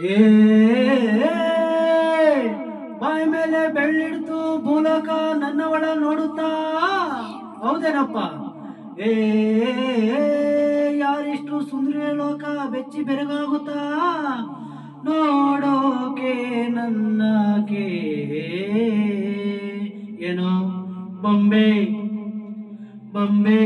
ಏ, ಬಾಯಿ ಮೇಲೆ ಬೆಳ್ಳಿಡ್ತು ಮೂಲಕ ನನ್ನ ಒಳ ನೋಡುತ್ತಾ? ಹೌದೇನಪ್ಪ? ಏ, ಯಾರಿಷ್ಟು ಸುಂದರ ಲೋಕ ಬೆಚ್ಚಿ ಬೆರಗಾಗುತ್ತಾ? ನೋಡೋಕೆ ನನ್ನಕೆ ಏನೋ? ಬೊಂಬೆ ಬೊಂಬೆ.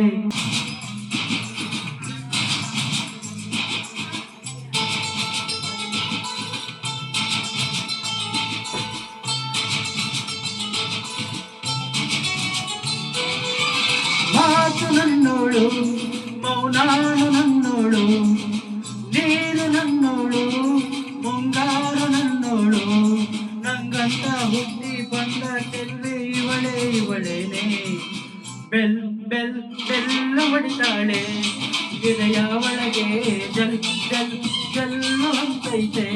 ನನ್ನೋಳು ಮೌನಾನು ನನ್ನೋಳು ನೀನು ನನ್ನೋಳು, ಮುಂಗಾರು ನನ್ನೋಳು. ನಂಗಂತ ಹುಟ್ಟಿ ಬಂದ ಚೆಲ್ವೆ ಇವಳೆ, ಇವಳೇನೆ. ಬೆಲ್ ಬೆಲ್, ಬೆಲ್ಲ ಹೊಡಿತಾಳೆ. ಇದೆಯ ಒಳಗೆ ಜಲ್ ಜಲ್, ಜಲ್ಲು ಅಂತೈತೆ.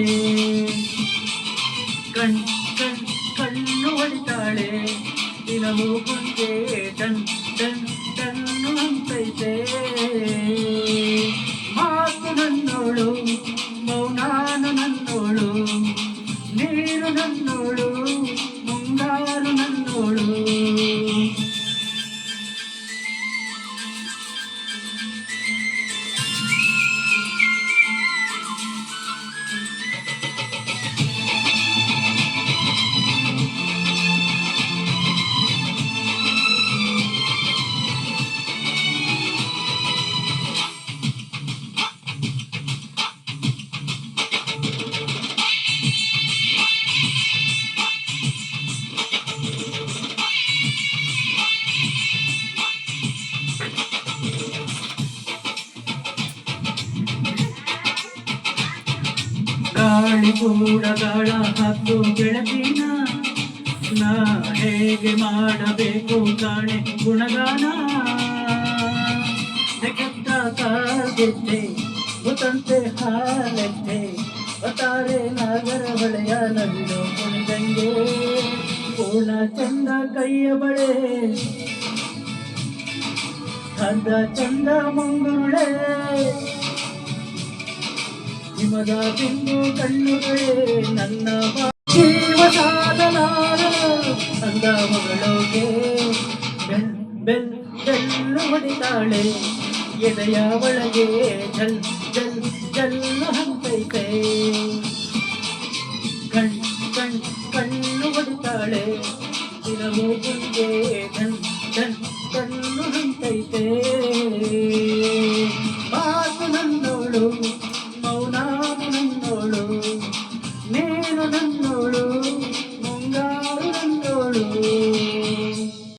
ಕಣ್ ಕಣ್, ಕಣ್ಣು ಹೊಡಿತಾಳೆ. ದಿನವೂ ಮುಂದೆ ಡನ್ ನನ್ನೋಳು ಗಾಳಿ ಕೂಡ ಗಾಳ ಹತ್ತು ಗೆಳತಿನ ನಾ ಹೇಗೆ ಮಾಡಬೇಕು ಕಾಣೆ ಗುಣಗಾನ. ಕೆಟ್ಟ ಕಾಲ್ಗೆದ್ದೆ ಮುತಂತೆ ಹಾಲೆದ್ದೆ ಒತ್ತಾರೆ ನಾಗರ ಬಳೆಯ ನವಿಲು ಕುಣಿದಂಗೆ. ಪೂರ್ಣ ಚಂದ ಕೈಯ ಬಳೆ. ಕಂದ ಚಂದ ಮುಂಗುರುಳೆ. ಹಿಮದ ಬಿಂದು ಕಣ್ಣುಗಳೇ ನನ್ನ ಜೀವ ಸಾಧನ ಅಂದ ಮಗಳೋಗೆ ಬೆನ್ ಬೆನ್, ಬೆನ್ನು ಹೊಡಿತಾಳೆ. ಎದೆಯ ಒಳಗೆ ಜಲ್ ಜಲ್, ಜಲ್ಲು ಹಂತೈತೆ ಕಣ್ ಕಣ್, ಕಣ್ಣು ಹೊಡಿತಾಳೆ. ದಿನವೂ ಗುಂಗೆ ಜನ್ ಜಲ್ ಕಣ್ಣು ಹಂತೈತೆ ಮಾತು ನನ್ನೋಳು